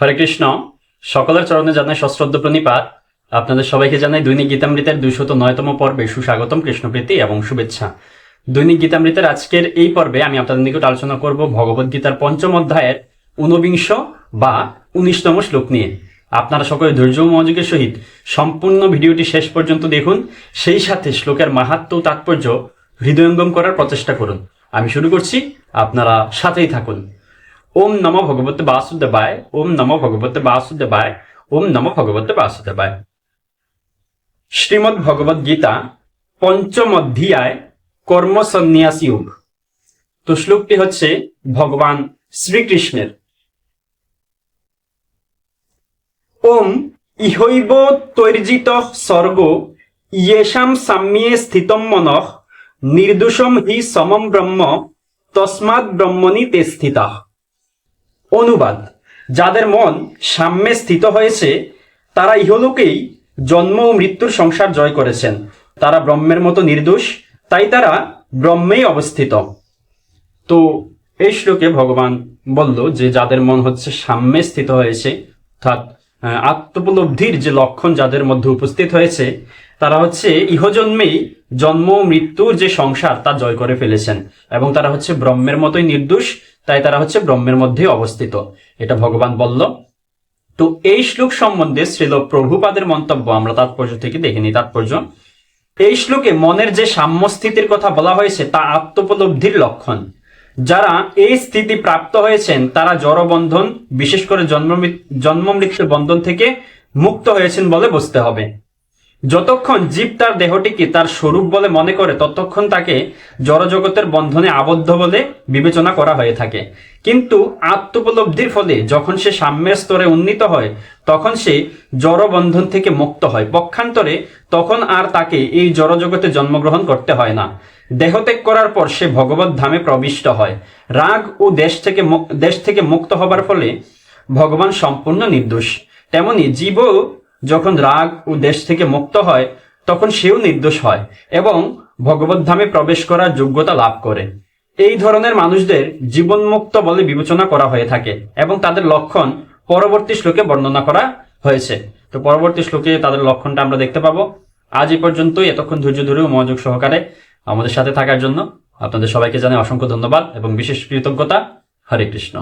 হরে কৃষ্ণ। সকলের চরণে জানাই সশ্রদ্ধ প্রণিপাত। আপনাদের সবাইকে জানাই দৈনিক গীতামৃতের দুইশত নয়তম পর্বে সুস্বাগতম, কৃষ্ণপ্রীতি এবং শুভেচ্ছা। দৈনিক গীতামৃতের আজকের এই পর্বে আমি আপনাদের নিকট আলোচনা করব ভগবদ গীতার পঞ্চম অধ্যায়ের ঊনবিংশ বা উনিশতম শ্লোক নিয়ে। আপনারা সকলে ধৈর্য মনোযোগের সহিত সম্পূর্ণ ভিডিওটি শেষ পর্যন্ত দেখুন। সেই সাথে শ্লোকের মাহাত্ম তাৎপর্য হৃদয়ঙ্গম করার প্রচেষ্টা করুন। আমি শুরু করছি। আপনারা সাথেই থাকুন। ওম নম ভগবতে বাসুদেবায়, ওম নম ভগবতে বাসুদেবায়, ওম নম ভগবতে বাসুদেবায়। শ্রীমদ্ ভগবদ গীতা পঞ্চম অধ্যায় কর্ম সন্ন্যাস যোগ। তো শ্লোকটি হচ্ছে ভগবান শ্রীকৃষ্ণের। ওম ইহৈব তৈর্জিত স্বর্গ ইয়েষাম সাম্যে স্থিতম মনঃ, নির্দোষম হি সমম ব্রহ্ম, তস্মাৎ ব্রহ্মণি তে স্থিতা। অনুবাদ। যাদের মন সাম্যে স্থিত হয়েছে, তারা ইহলোকেই জন্ম ও মৃত্যুর সংসার জয় করেছেন। তারা ব্রহ্মের মতো নির্দোষ, তাই তারা ব্রহ্মেই অবস্থিত। তো এই শ্লোকে ভগবান বলল যে, যাদের মন হচ্ছে সাম্যে স্থিত হয়েছে, অর্থাৎ আত্মোপলব্ধির যে লক্ষণ যাদের মধ্যে উপস্থিত হয়েছে, তারা হচ্ছে ইহজন্মেই জন্ম ও মৃত্যুর যে সংসার তা জয় করে ফেলেছেন। এবং তারা হচ্ছে ব্রহ্মের মতোই নির্দোষ তাই তারা হচ্ছে ব্রহ্মের মধ্যেই অবস্থিত। এটা ভগবান বলল। তো এই শ্লোক সম্বন্ধে শ্রীল প্রভুপাদের মন্তব্য আমরা তাৎপর্য থেকে দেখে নিই। তাৎপর্য, এই শ্লোকে মনের যে সাম্যস্থিতির কথা বলা হয়েছে তা আত্মোপলব্ধির লক্ষণ। যারা এই স্থিতি প্রাপ্ত হয়েছেন, তারা জড়বন্ধন, বিশেষ করে জন্ম জন্ম মৃত্যুর বন্ধন থেকে মুক্ত হয়েছেন বলে বুঝতে হবে। যতক্ষণ জীব তার দেহটিকে তার স্বরূপ বলে মনে করে, ততক্ষণ তাকে জড়জগতের বন্ধনে আবদ্ধ বলে বিবেচনা করা হয়ে থাকে। কিন্তু আত্মোপলব্ধির ফলে যখন সে সাম্যের স্তরে উন্নীত হয়, তখন সে জড়বন্ধন থেকে মুক্ত হয়। পক্ষান্তরে তখন আর তাকে এই জড়জগতে জন্মগ্রহণ করতে হয় না। দেহত্যাগ করার পর সে ভগবত ধামে প্রবিষ্ট হয়। রাগ ও দেশ থেকে দেশ থেকে মুক্ত হবার ফলে ভগবান সম্পূর্ণ নির্দোষ। তেমনি জীবও যখন রাগ ও দেশ থেকে মুক্ত হয়, তখন সেও নির্দোষ হয় এবং ভগবদ্ধামে প্রবেশ করার যোগ্যতা লাভ করে। এই ধরনের মানুষদের জীবনমুক্ত বলে বিবেচনা করা হয়ে থাকে এবং তাদের লক্ষণ পরবর্তী শ্লোকে বর্ণনা করা হয়েছে। তো পরবর্তী শ্লোকে তাদের লক্ষণটা আমরা দেখতে পাবো। আজ এ পর্যন্তই। এতক্ষণ ধৈর্য ধরে মনোযোগ সহকারে আমাদের সাথে থাকার জন্য আপনাদের সবাইকে জানাই অসংখ্য ধন্যবাদ এবং বিশেষ কৃতজ্ঞতা। হরে কৃষ্ণ।